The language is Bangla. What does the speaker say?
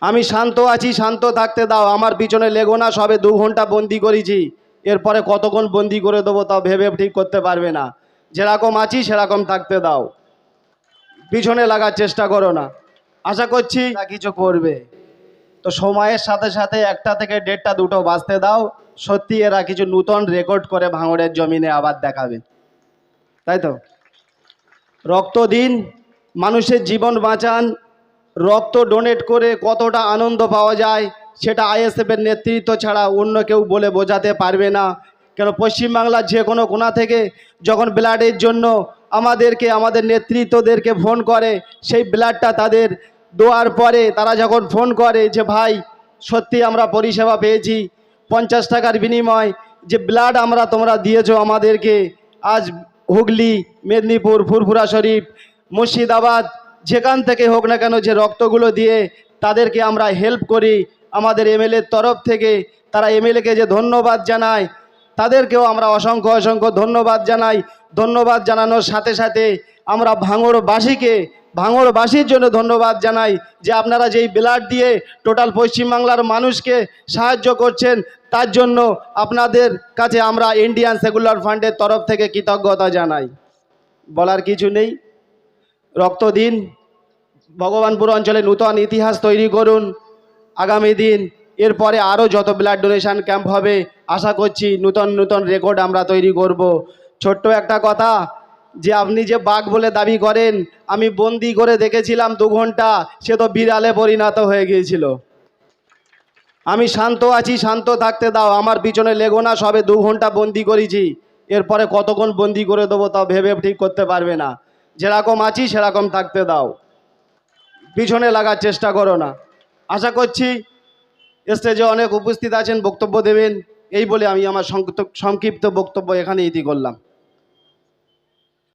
আমি শান্ত আছি শান্ত থাকতে দাও। আমার পিছনে লেগো না সবে দু ঘণ্টা বন্দি করেছি। এরপরে কতক্ষণ বন্দি করে দেবো তাও ভেবে ঠিক করতে পারবে না। যেরকম আছি সেরকম থাকতে দাও। পিছনে লাগার চেষ্টা করো না। আশা করছি কিছু করবে। তো সময়ের সাথে সাথে একটা থেকে দেড়টা দুটো বাঁচতে দাও। সত্যি এরা কিছু নূতন রেকর্ড করে ভাঙড়ের জমিনে আবার দেখাবে। তাই তো? রক্ত দিন মানুষের জীবন বাঁচান রক্ত ডোনেট করে কতটা আনন্দ পাওয়া যায়, সেটা আইএসএফের নেতৃত্ব ছাড়া অন্য কেউ বলে বোঝাতে পারবে না। কেন পশ্চিমবাংলার যে কোনো কোণা থেকে যখন ব্লাডের জন্য আমাদেরকে, আমাদের নেতৃত্বদেরকে ফোন করে, সেই ব্লাডটা তাদের দেওয়ার পরে তারা যখন ফোন করে যে, ভাই, সত্যি আমরা পরিষেবা পেয়েছি, পঞ্চাশ টাকার বিনিময়, যে ব্লাড আমরা তোমরা দিয়েছ আমাদেরকে, আজ হুগলি, মেদিনীপুর, ফুরফুরা শরীফ, মুর্শিদাবাদ যেখান থেকে হোক না কেন যে রক্তগুলো দিয়ে তাদেরকে আমরা হেল্প করি, আমাদের এমএলএর তরফ থেকে তারা এমএলএকে যে ধন্যবাদ জানায়, তাদেরকেও আমরা অসংখ্য অসংখ্য ধন্যবাদ জানাই। ধন্যবাদ জানানোর সাথে সাথে আমরা ভাঙড়বাসীকে, ভাঙড়বাসীর জন্য ধন্যবাদ জানাই যে আপনারা যেই ব্লাড দিয়ে টোটাল পশ্চিমবাংলার মানুষকে সাহায্য করছেন, তার জন্য আপনাদের কাছে আমরা ইন্ডিয়ান সেকুলার ফান্ডের তরফ থেকে কৃতজ্ঞতা জানাই। বলার কিছু নেই। রক্ত দিন ভগবানপুর অঞ্চলে নূতন ইতিহাস তৈরি করুন। আগামী দিন এরপরে আরও যত ব্লাড ডোনেশন ক্যাম্প হবে, আশা করছি নূতন নূতন রেকর্ড আমরা তৈরি করব। ছোট্ট একটা কথা, যে আপনি যে বাঘ বলে দাবি করেন, আমি বন্দি করে দেখেছিলাম দু ঘণ্টা, সে তো বিড়ালে পরিণত হয়ে গিয়েছিল। আমি শান্ত আছি, শান্ত থাকতে দাও, আমার পিছনে লেগো না, সবে দু ঘণ্টা বন্দি করেছি। এরপরে কতক্ষণ বন্দি করে দেবো তাও ভেবে ঠিক করতে পারবে না। যেরকম আছি, সেরকম থাকতে দাও। পিছনে লাগার চেষ্টা করো না। আশা করছি স্টেজে অনেক উপস্থিত আছেন, বক্তব্য দেবেন। এই বলে আমি আমার সংক্ষিপ্ত বক্তব্য এখানে ইতি করলাম।